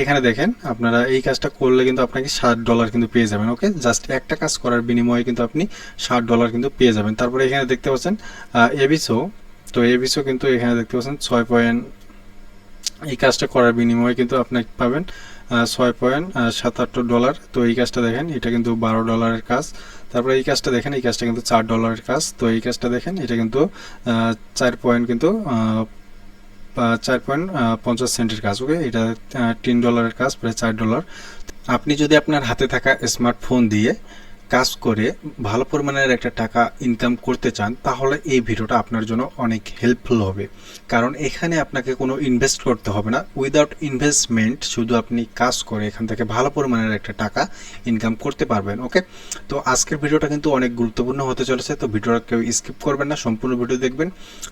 এখানে দেখেন, আপনারা এই কাজটা করলে কিন্তু আপনাকে ষাট ডলার কিন্তু পেয়ে যাবেন ওকে জাস্ট একটা কাজ করার বিনিময়ে কিন্তু আপনি ষাট ডলার কিন্তু পেয়ে যাবেন। তারপরে এখানে দেখতে পাচ্ছেন এবিসো তো এবিসো কিন্তু এখানে দেখতে পাচ্ছেন ছয় পয়েন্ট এই কাজটা করার বিনিময়ে কিন্তু আপনি পাবেন ছয় পয়েন্ট সাতাত্তর ডলার তো এই কাজটা দেখেন, এটা কিন্তু বারো ডলারের কাজ। তারপরে এই কাজটা দেখেন, এই কাজটা কিন্তু চার ডলারের কাজ। তো এই কাজটা দেখেন, এটা কিন্তু চার পয়েন্ট কিন্তু চার পয়েন্ট পঞ্চাশ সেন্টের কাজ ওকে এটা তিন ডলারের কাজ, প্রায় চার ডলার আপনি যদি আপনার হাতে থাকা স্মার্টফোন দিয়ে কাজ করে ভালো পরিমাণের একটা টাকা ইনকাম করতে চান, তাহলে এই ভিডিওটা আপনার জন্য অনেক হেল্পফুল হবে। কারণ এখানে আপনাকে কোনো ইনভেস্ট করতে হবে না। উইদাউট ইনভেস্টমেন্ট শুধু আপনি কাজ করে এখান থেকে ভালো পরিমাণের একটা টাকা ইনকাম করতে পারবেন ওকে তো আজকের ভিডিওটা কিন্তু অনেক গুরুত্বপূর্ণ হতে চলেছে, তো ভিডিওটা কেউ স্কিপ করবেন না, সম্পূর্ণ ভিডিও দেখবেন।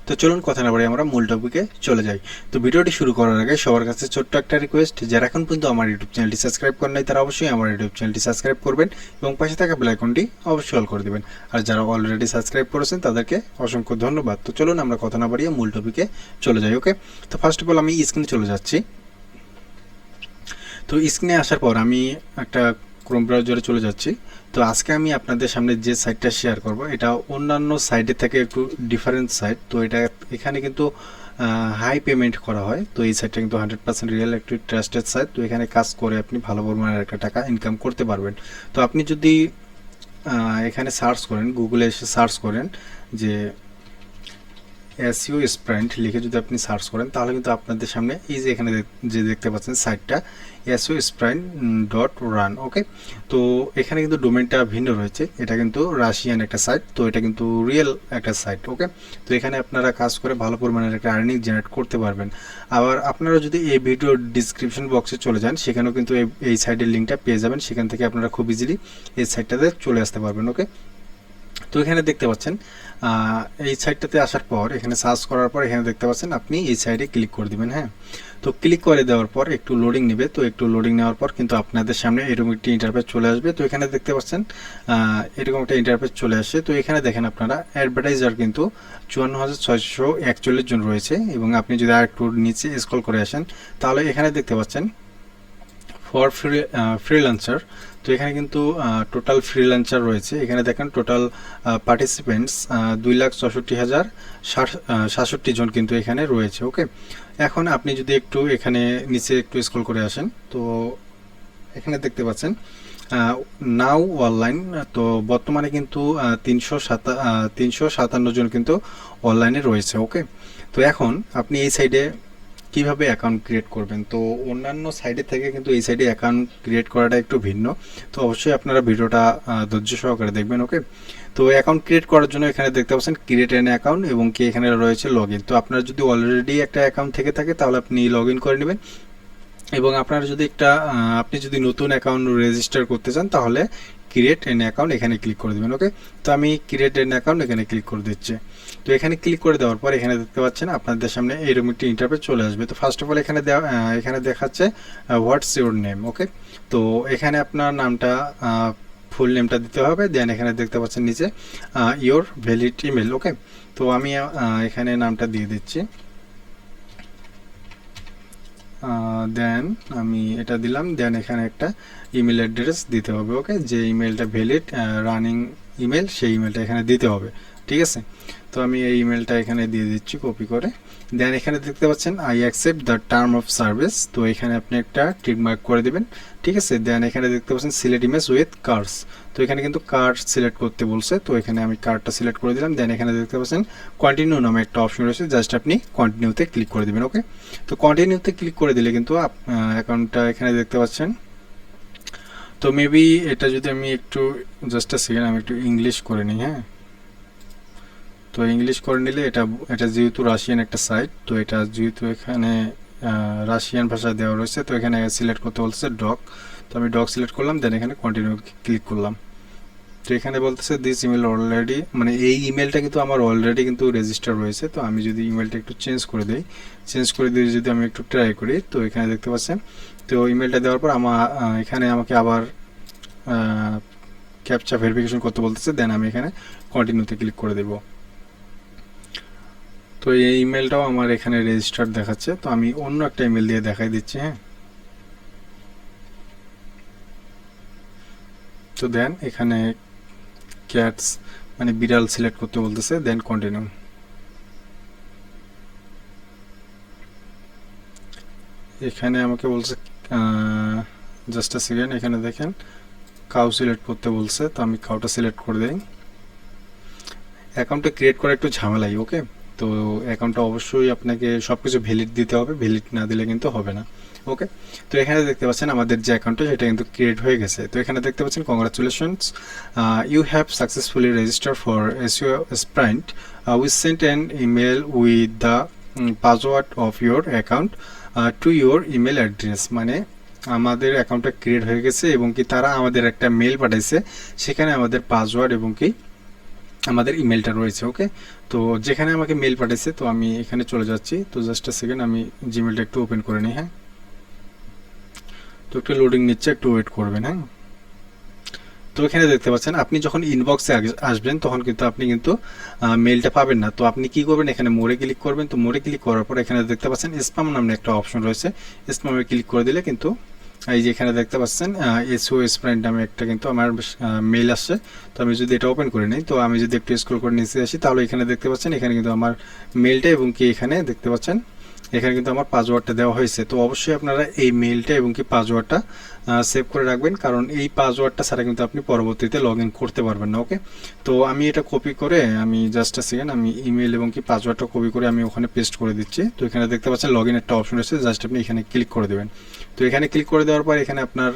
তো চলুন কথা না বাড়ি আমরা মূল টপিকে চলে যাই। তো ভিডিওটি শুরু করার আগে সবার কাছে ছোট্ট একটা রিকোয়েস্ট যারা এখন পর্যন্ত আমার ইউটিউব চ্যানেলটি সাবস্ক্রাইব করেন নাই, তারা অবশ্যই আমার ইউটিউব চ্যানেলটি সাবস্ক্রাইব করবেন এবং পাশে থাকা আইকনটি অবশ্যই অল করে দেবেন। আর যারা অলরেডি সাবস্ক্রাইব করেছেন, তাদেরকে অসংখ্য ধন্যবাদ। তো চলুন আমরা কথা না বাড়িয়ে মূল টপিকে চলে যাই ওকে তো ফার্স্ট অফ অল আমি স্ক্রিনে চলে যাচ্ছি। তো স্ক্রিনে আসার পর আমি একটা ক্রোম ব্রাউজারে চলে যাচ্ছি। তো আজকে আমি আপনাদের সামনে যে সাইটটা শেয়ার করব, এটা অন্যান্য সাইটের থেকে একটু ডিফারেন্ট সাইট তো এটা এখানে কিন্তু হাই পেমেন্ট করা হয়। তো এই সাইটটা কিন্তু হান্ড্রেড পার্সেন্ট রিয়েল একটি ট্রাস্টেড সাইট তো এখানে কাজ করে আপনি ভালো পরিমাণের একটা টাকা ইনকাম করতে পারবেন। তো আপনি যদি এখানে সার্চ করেন গুগলে এসে সার্চ করেন যে এসইউ স্প্রাইন্ট লিখে যদি আপনি সার্চ করেন, তাহলে কিন্তু আপনাদের সামনে এই যে এখানে যে দেখতে পাচ্ছেন সাইটটা, SU sprint dot run, okay? তো এখানে কিন্তু ডোমেনটা ভিন্ন রয়েছে। এটা কিন্তু রাশিয়ান একটা সাইট, তো এটা কিন্তু রিয়েল একটা সাইট, ওকে? তো এখানে আপনারা কাজ করে ভালো পরিমাণের একটা আর্নিং জেনারেট করতে পারবেন। আবার আপনারা যদি এই ভিডিওর ডিসক্রিপশন বক্সে চলে যান, সেখানেও কিন্তু এই সাইটের লিঙ্কটা পেয়ে যাবেন। সেখান থেকে আপনারা খুব ইজিলি এই সাইটটাতে চলে আসতে পারবেন, ওকে? তো এখানে দেখতে পাচ্ছেন এই সাইটটাতে আসার পর, এখানে সার্চ করার পর এখানে দেখতে পাচ্ছেন, আপনি এই সাইডে ক্লিক করে দিবেন হ্যাঁ? তো ক্লিক করে দেওয়ার পর একটু লোডিং নেবে, তো একটু লোডিং নেওয়ার পর কিন্তু আপনাদের সামনে এরকম একটি ইন্টারফেস চলে আসবে। তো এখানে দেখতে পাচ্ছেন এরকম একটা ইন্টারফেস চলে আসছে তো এখানে দেখেন আপনারা অ্যাডভার্টাইজার কিন্তু চুয়ান্ন হাজার ছয়শো একচল্লিশ জন রয়েছে এবং আপনি যদি আর একটু নিচে স্ক্রল করে আসেন, তাহলে এখানে দেখতে পাচ্ছেন ফর ফ্রি ফ্রিল্যান্সার তো এখানে কিন্তু টোটাল ফ্রিল্যান্সার রয়েছে। এখানে দেখেন টোটাল পার্টিসিপেন্টস দুই লাখ চৌষট্টি হাজার সাতষট্টি জন কিন্তু এখানে রয়েছে ওকে এখন আপনি যদি একটু এখানে নিচে একটু স্ক্রল করে আসেন, তো এখানে দেখতে পাচ্ছেন নাও অনলাইন তো বর্তমানে কিন্তু তিনশো সাতা তিনশো সাতান্ন জন কিন্তু অনলাইনে রয়েছে ওকে তো এখন আপনি এই সাইডে কীভাবে অ্যাকাউন্ট ক্রিয়েট করবেন? তো অন্যান্য সাইডে থেকে কিন্তু এই সাইডে অ্যাকাউন্ট ক্রিয়েট করাটা একটু ভিন্ন। তো অবশ্যই আপনারা ভিডিওটা ধৈর্য সহকারে দেখবেন ওকে তো অ্যাকাউন্ট ক্রিয়েট করার জন্য এখানে দেখতে পাচ্ছেন ক্রিয়েট এন অ্যাকাউন্ট এবং কি এখানে রয়েছে লগ ইন তো আপনার যদি অলরেডি একটা অ্যাকাউন্ট থেকে থাকে, তাহলে আপনি লগ ইন করে নেবেন। এবং আপনার যদি একটা আপনি যদি নতুন অ্যাকাউন্ট রেজিস্টার করতে চান, তাহলে ক্রিয়েট এন অ্যাকাউন্ট এখানে ক্লিক করে দেবেন ওকে তো আমি ক্রিয়েট এন অ্যাকাউন্ট এখানে ক্লিক করে দিচ্ছি। তো এখানে ক্লিক করে দেওয়ার পর এখানে দেখতে পাচ্ছেন, আপনাদের সামনে এইরকম একটি ইন্টারফেস চলে আসবে। তো ফার্স্ট অফ অল এখানে দেওয়া এখানে দেখাচ্ছে হোয়াটস ইউর নেম ওকে তো এখানে আপনার নামটা ফুল নেমটা দিতে হবে দেন এখানে দেখতে পাচ্ছেন নিচে ইওর ভ্যালিড ইমেল ওকে তো আমি এখানে নামটা দিয়ে দিচ্ছি। দেন আমি এটা দিলাম দেন এখানে একটা ইমেল অ্যাড্রেস দিতে হবে ওকে যে ইমেলটা ভ্যালিড রানিং ইমেল সেই ইমেলটা এখানে দিতে হবে। ঠিক আছে? তো আমি এই ইমেলটা এখানে দিয়ে দিচ্ছি কপি করে। দেন এখানে দেখতে পাচ্ছেন I accept the term of service তো এখানে আপনি একটা টিক মার্ক করে দিবেন, ঠিক আছে? দেন এখানে দেখতে পাচ্ছেন সিলেক্ট ইমেজ উইথ কার্ডস তো এখানে কিন্তু কার্ড সিলেক্ট করতে বলছে, তো এখানে আমি কার্ডটা সিলেক্ট করে দিলাম। দেন এখানে দেখতে পাচ্ছেন কন্টিনিউ নামে একটা অপশন রয়েছে জাস্ট আপনি কন্টিনিউতে ক্লিক করে দিবেন ওকে তো কন্টিনিউতে ক্লিক করে দিলে কিন্তু অ্যাকাউন্টটা এখানে দেখতে পাচ্ছেন। তো মেবি এটা যদি আমি একটু জাস্ট সেকেন্ড আমি একটু ইংলিশ করে নিই হ্যাঁ? তো ইংলিশ করে নিলে এটা এটা যেহেতু রাশিয়ান একটা সাইট তো এটা যেহেতু এখানে রাশিয়ান ভাষা দেওয়া রয়েছে, তো এখানে সিলেক্ট করতে বলছে ডক তো আমি ডক সিলেক্ট করলাম দেন এখানে কন্টিনিউ ক্লিক করলাম। তো এখানে বলতেছে দিস ইমেল অলরেডি মানে এই ইমেলটা কিন্তু আমার অলরেডি কিন্তু রেজিস্টার রয়েছে, তো আমি যদি ইমেলটা একটু চেঞ্জ করে দিই চেঞ্জ করে দিয়ে যদি আমি একটু ট্রাই করি, তো এখানে দেখতে পাচ্ছেন, তো ইমেলটা দেওয়ার পর আমার এখানে আমাকে আবার ক্যাপচা ভেরিফিকেশন করতে বলতেছে দেন আমি এখানে কন্টিনিউতে ক্লিক করে দেবো। তো এই ইমেলটাও আমার এখানে রেজিস্টার দেখাচ্ছে। তো আমি অন্য একটা ইমেল দিয়ে দেখাই দিচ্ছি হ্যাঁ। তো দেন এখানে ক্যাটস মানে বিড়াল সিলেক্ট করতে বলতেছে, দেন কন্টিনিউ এখানে আমাকে বলছে জাস্ট আ সেকেন্ড এখানে দেখেন কাউ সিলেক্ট করতে বলছে, তো আমি কাউটা সিলেক্ট করে দিই। অ্যাকাউন্টটা ক্রিয়েট করা একটু ঝামেলাই ওকে তো অ্যাকাউন্টটা অবশ্যই আপনাকে সব কিছু ভ্যালিড দিতে হবে ভ্যালিড না দিলে কিন্তু হবে না। ওকে তো এখানে দেখতে পাচ্ছেন আমাদের যে অ্যাকাউন্টটা সেটা কিন্তু ক্রিয়েট হয়ে গেছে। তো এখানে দেখতে পাচ্ছেন congratulations you have successfully register for SEO sprint we sent an email with the password of your account to your email address মানে আমাদের অ্যাকাউন্টটা ক্রিয়েট হয়ে গেছে এবং কি তারা আমাদের একটা মেল পাঠাইছে, সেখানে আমাদের পাসওয়ার্ড এবং কি আমাদের ইমেলটা রয়েছে ওকে তো যেখানে আমাকে মেল পাঠিয়েছে তো আমি এখানে চলে যাচ্ছি। তো জাস্ট আ সেকেন্ড আমি জিমেলটা একটু ওপেন করে নিই হ্যাঁ? তো একটু লোডিং নিচ্ছে, একটু ওয়েট করবেন হ্যাঁ? তো এখানে দেখতে পাচ্ছেন, আপনি যখন ইনবক্সে আসবেন, তখন কিন্তু আপনি কিন্তু মেলটা পাবেন না। তো আপনি কি করবেন, এখানে মোড়ে ক্লিক করবেন। তো মোড়ে ক্লিক করার পর এখানে দেখতে পাচ্ছেন স্পাম নামে একটা অপশন রয়েছে। স্পামে ক্লিক করে দিলে কিন্তু এই যে এখানে দেখতে পাচ্ছেন এসও স্প্রাইট নামে একটা কিন্তু আমার মেল আসছে। তো আমি যদি এটা ওপেন করে নিই, তো আমি যদি একটু স্ক্রল করে নিচে আসি, তাহলে এখানে দেখতে পাচ্ছেন, এখানে কিন্তু আমার মেলটা এবং কি এখানে দেখতে পাচ্ছেন? এখানে কিন্তু আমার পাসওয়ার্ডটা দেওয়া হয়েছে। তো অবশ্যই আপনারা এই মেলটা এবং কি পাসওয়ার্ডটা সেভ করে রাখবেন। কারণ এই পাসওয়ার্ডটা ছাড়া কিন্তু আপনি পরবর্তীতে লগ করতে পারবেন না ওকে তো আমি এটা কপি করে, আমি জাস্ট সেকেন্ড আমি ইমেল এবং কি পাসওয়ার্ডটা কপি করে আমি ওখানে পেস্ট করে দিচ্ছি। তো এখানে দেখতে পাচ্ছেন লগ একটা অপশন রয়েছে জাস্ট আপনি এখানে ক্লিক করে দেবেন। তো এখানে ক্লিক করে দেওয়ার পর এখানে আপনার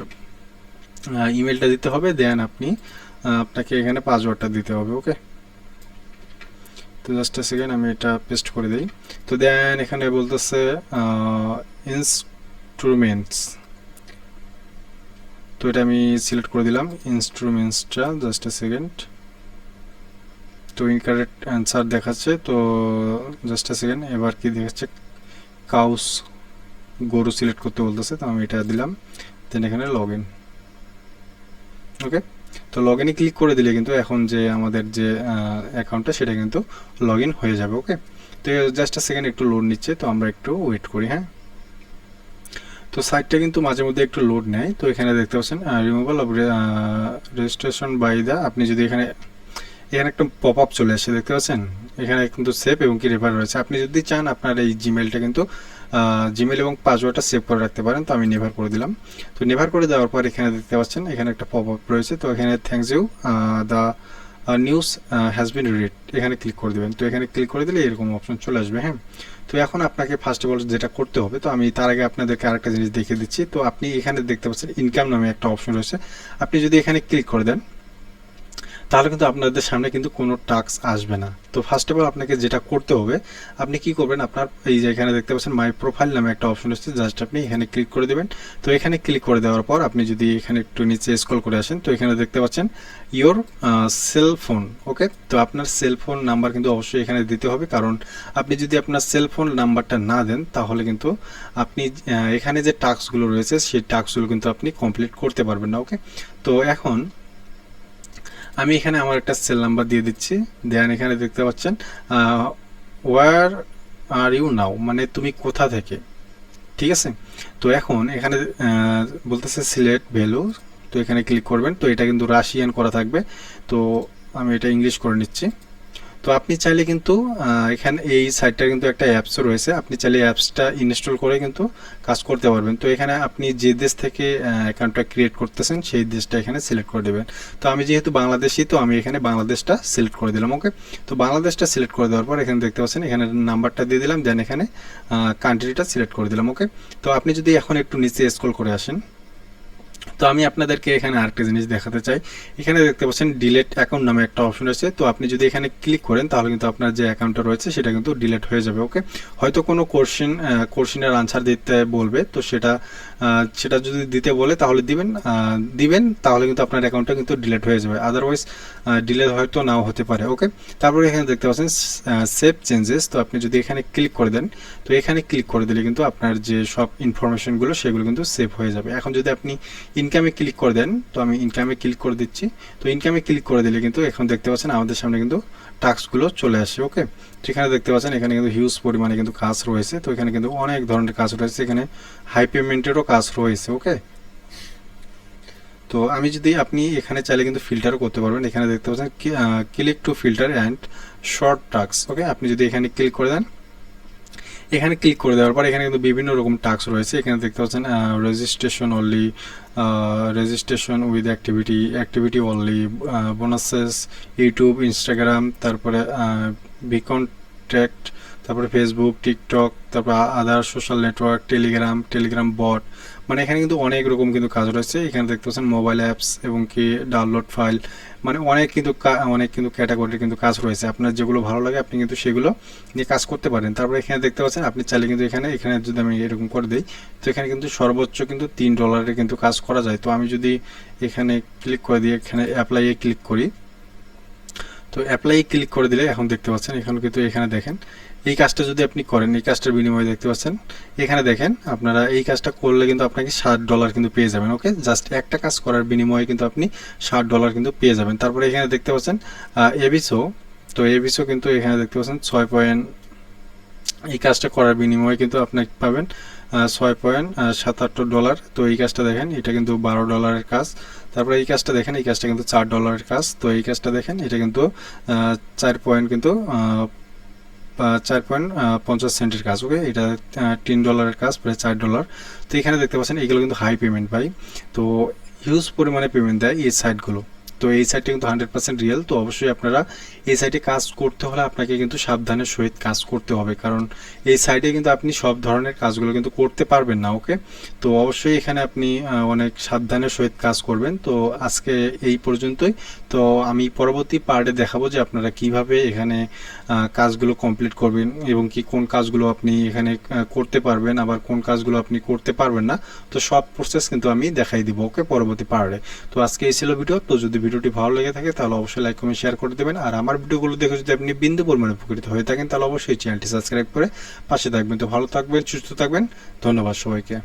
ইমেলটা দিতে হবে দেন আপনি আপনাকে এখানে পাসওয়ার্ডটা দিতে হবে ওকে তো জাস্ট সেকেন্ড আমি এটা পেস্ট করে দিই। তো দেন এখানে বলতেছে ইনস্ট্রুমেন্টস তো এটা আমি সিলেক্ট করে দিলাম ইনস্ট্রুমেন্টসটা জাস্ট এ সেকেন্ড তো ইনকারেক্ট অ্যান্সার দেখাচ্ছে, তো জাস্ট এ সেকেন্ড এবার কি দেখাচ্ছে? কাউস গরু সিলেক্ট করতে বলতেছে, তো আমি এটা দিলাম। দেন এখানে লগ ইন ওকে তো লগ ইনে ক্লিক করে দিলে কিন্তু এখন যে আমাদের যে অ্যাকাউন্টটা সেটা কিন্তু লগ ইন হয়ে যাবে ওকে তো জাস্ট সেকেন্ড একটু লোড নিচ্ছে, তো আমরা একটু ওয়েট করি হ্যাঁ? তো সাইটটা কিন্তু মাঝে মধ্যে একটু লোড নেয়, তো এখানে দেখতে পাচ্ছেন removal of registration by the আপনি যদি এখানে এখানে একটা পপ আপ চলে আসে, দেখতে পাচ্ছেন? এখানে কিন্তু সেভ এবং কি রেফার রয়েছে। আপনি যদি চান আপনার এই জিমেলটা কিন্তু জিমেল এবং পাসওয়ার্ডটা সেভ করে রাখতে পারেন, তো আমি নেভার করে দিলাম। তো নেভার করে দেওয়ার পর এখানে দেখতে পাচ্ছেন, এখানে একটা পপ আপ রয়েছে, তো এখানে thanks you the news has been read এখানে ক্লিক করে দেবেন। তো এখানে ক্লিক করে দিলে এরকম অপশন চলে আসবে হ্যাঁ? তো এখন আপনাকে ফার্স্ট অফ অল যেটা করতে হবে, তো আমি তার আগে আপনাদেরকে আরেকটা জিনিস দেখিয়ে দিচ্ছি, তো আপনি এখানে দেখতে পাচ্ছেন ইনকাম নামে একটা অপশন রয়েছে। আপনি যদি এখানে ক্লিক করে দেন তাহলে কিন্তু আপনাদের সামনে কিন্তু কোনো টাস্ক আসবে না। তো ফার্স্ট অফ অল আপনাকে যেটা করতে হবে, আপনি কি করবেন, আপনার এই যে এখানে দেখতে পাচ্ছেন মাই প্রোফাইল নামে একটা অপশন হচ্ছে জাস্ট আপনি এখানে ক্লিক করে দেবেন। তো এখানে ক্লিক করে দেওয়ার পর আপনি যদি এখানে একটু নিচে স্ক্রল করে আসেন, তো এখানে দেখতে পাচ্ছেন ইওর সেল ফোন ওকে তো আপনার সেল ফোন নাম্বার কিন্তু অবশ্যই এখানে দিতে হবে, কারণ আপনি যদি আপনার সেল ফোন নাম্বারটা না দেন, তাহলে কিন্তু আপনি এখানে যে টাস্কগুলো রয়েছে, সেই টাস্কগুলো কিন্তু আপনি কমপ্লিট করতে পারবেন না ওকে তো এখন আমি এখানে আমার একটা সেল নাম্বার দিয়ে দিচ্ছি। দেন এখানে দেখতে পাচ্ছেন ওয়ার আর ইউ নাও মানে তুমি কোথা থেকে? ঠিক আছে? তো এখন এখানে বলতেছে সিলেক্ট ভ্যালু তো এখানে ক্লিক করবেন। তো এটা কিন্তু রাশিয়ান করা থাকবে। তো আমি এটা ইংলিশ করে নিচ্ছি। তো আপনি চাইলে কিন্তু এখানে এই সাইটটার কিন্তু একটা অ্যাপসও রয়েছে। আপনি চাইলে অ্যাপসটা ইনস্টল করে কিন্তু কাজ করতে পারবেন। তো এখানে আপনি যে দেশ থেকে অ্যাকাউন্টটা ক্রিয়েট করতেছেন, সেই দেশটা এখানে সিলেক্ট করে দেবেন। তো আমি যেহেতু বাংলাদেশি, তো আমি এখানে বাংলাদেশটা সিলেক্ট করে দিলাম ওকে তো বাংলাদেশটা সিলেক্ট করে দেওয়ার পর এখানে দেখতে পাচ্ছেন, এখানে নাম্বারটা দিয়ে দিলাম দেন এখানে কান্ট্রিটা সিলেক্ট করে দিলাম ওকে তো আপনি যদি এখন একটু নিচে স্ক্রল করে আসেন তো আমি আপনাদেরকে এখানে আরেকটা জিনিস দেখাতে চাই। এখানে দেখতে পাচ্ছেন ডিলেট অ্যাকাউন্ট নামে একটা অপশন আছে তো আপনি যদি এখানে ক্লিক করেন, তাহলে কিন্তু আপনার যে অ্যাকাউন্টটা রয়েছে, সেটা কিন্তু ডিলেট হয়ে যাবে ওকে হয়তো কোনো কোশ্চেন কোশ্চেনের আনসার দিতে বলবে, তো সেটা সেটা যদি দিতে বলে তাহলে দিবেন দিবেন, তাহলে কিন্তু আপনার অ্যাকাউন্টটা কিন্তু ডিলেট হয়ে যাবে। আদারওয়াইজ ডিলেট হয়তো নাও হতে পারে ওকে তারপরে এখানে দেখতে পাচ্ছেন সেভ চেঞ্জেস তো আপনি যদি এখানে ক্লিক করে দেন, তো এখানে ক্লিক করে দিলে কিন্তু আপনার যে সব ইনফরমেশনগুলো সেগুলো কিন্তু সেভ হয়ে যাবে। এখন যদি আপনি ইনকামে ক্লিক করে দেন, তো আমি ইনকামে ক্লিক করে দিচ্ছি। তো ইনকামে ক্লিক করে দিলে কিন্তু এখন দেখতে পাচ্ছেন আমাদের সামনে কিন্তু টাস্কগুলো চলে আসে ওকে এখানে দেখতে পাচ্ছেন, এখানে কিন্তু হিউজ পরিমাণে কিন্তু কাজ রয়েছে। তো এখানে কিন্তু অনেক ধরনের কাজ রয়েছে। এখানে হাই পেমেন্টেরও কাজ রয়েছে ওকে তো আমি যদি আপনি এখানে চাইলে কিন্তু ফিল্টারও করতে পারবেন। এখানে দেখতে পাচ্ছেন click to filter and sort tasks okay আপনি যদি এখানে ক্লিক করে দেন এখানে ক্লিক করে দেওয়ার পর এখানে কিন্তু বিভিন্ন রকম টাস্ক রয়েছে। এখানে দেখতে পাচ্ছেন registration only registration with activity activity only bonuses YouTube Instagram তারপরে বি বিকন্ট্যাক্ট তারপরে ফেসবুক টিকটক তারপর other social network Telegram Telegram bot মানে এখানে কিন্তু অনেক রকম কিন্তু কাজ রয়েছে। এখানে দেখতে পাচ্ছেন মোবাইল অ্যাপস এবং কি ডাউনলোড ফাইল মানে অনেক কিন্তু অনেক কিন্তু ক্যাটাগরির কিন্তু কাজ রয়েছে। আপনার যেগুলো ভালো লাগে, আপনি কিন্তু সেগুলো নিয়ে কাজ করতে পারেন। তারপরে এখানে দেখতে পাচ্ছেন, আপনি চাইলে কিন্তু এখানে এখানে যদি আমি এরকম করে দিই, তো এখানে কিন্তু সর্বোচ্চ কিন্তু তিন ডলারে কিন্তু কাজ করা যায়। তো আমি যদি এখানে ক্লিক করে দিই এখানে অ্যাপ্লাইয়ে ক্লিক করি, তো অ্যাপ্লাই ক্লিক করে দিলে এখন দেখতে পাচ্ছেন, এখন কিন্তু এখানে দেখেন এই কাজটা যদি আপনি করেন, এই কাজটার বিনিময়ে দেখতে পাচ্ছেন, এখানে দেখেন আপনারা এই কাজটা করলে কিন্তু আপনাকে ষাট ডলার কিন্তু পেয়ে যাবেন ওকে জাস্ট একটা কাজ করার বিনিময়ে কিন্তু আপনি ষাট ডলার কিন্তু পেয়ে যাবেন। তারপরে এখানে দেখতে পাচ্ছেন এবিসো তো এবিসো কিন্তু এখানে দেখতে পাচ্ছেন ছয় পয়েন্ট এই কাজটা করার বিনিময়ে কিন্তু আপনি পাবেন ছয় পয়েন্ট সাতাত্তর ডলার তো এই কাজটা দেখেন, এটা কিন্তু বারো ডলারের কাজ। তারপরে এই কাজটা দেখেন, এই কাজটা কিন্তু চার ডলারের কাজ। তো এই কাজটা দেখেন, এটা কিন্তু চার পয়েন্ট কিন্তু চার পয়েন্ট পঞ্চাশ সেন্টের কাজ ওকে এটা টেন ডলারের কাজ, প্রায় চার ডলার। তো এখানে দেখতে পাচ্ছেন, এগুলো কিন্তু হাই পেমেন্ট পাই তো হিউজ পরিমাণে পেমেন্ট দেয় এই সাইটগুলো তো এই সাইটটা কিন্তু হান্ড্রেড পার্সেন্ট রিয়েল তো অবশ্যই আপনারা এই সাইটে কাজ করতে হলে আপনাকে কিন্তু সাবধানের সহিত কাজ করতে হবে। কারণ এই সাইটে কিন্তু আপনি সব ধরনের কাজগুলো কিন্তু করতে পারবেন না ওকে তো অবশ্যই এখানে আপনি অনেক সাবধানের সহিত কাজ করবেন। তো আজকে এই পর্যন্তই। তো আমি পরবর্তী পার্টে দেখাবো যে আপনারা কীভাবে এখানে কাজগুলো কমপ্লিট করবেন এবং কি কোন কাজগুলো আপনি এখানে করতে পারবেন, আবার কোন কাজগুলো আপনি করতে পারবেন না। তো সব প্রসেস কিন্তু আমি দেখাই দিব ওকে পরবর্তী পার্টে তো আজকে এই ছিল ভিডিও তো যদি ভিডিওটি ভালো লেগে থাকে, তাহলে অবশ্যই লাইক কমেন্ট শেয়ার করে দেবেন। আর আমার ভিডিওগুলো দেখে যদি আপনি বিন্দু পরিমাণে উপকৃত হয়ে থাকেন, তাহলে অবশ্যই চ্যানেলটি সাবস্ক্রাইব করে পাশে থাকবেন। তো ভালো থাকবেন, সুস্থ থাকবেন। ধন্যবাদ সবাইকে।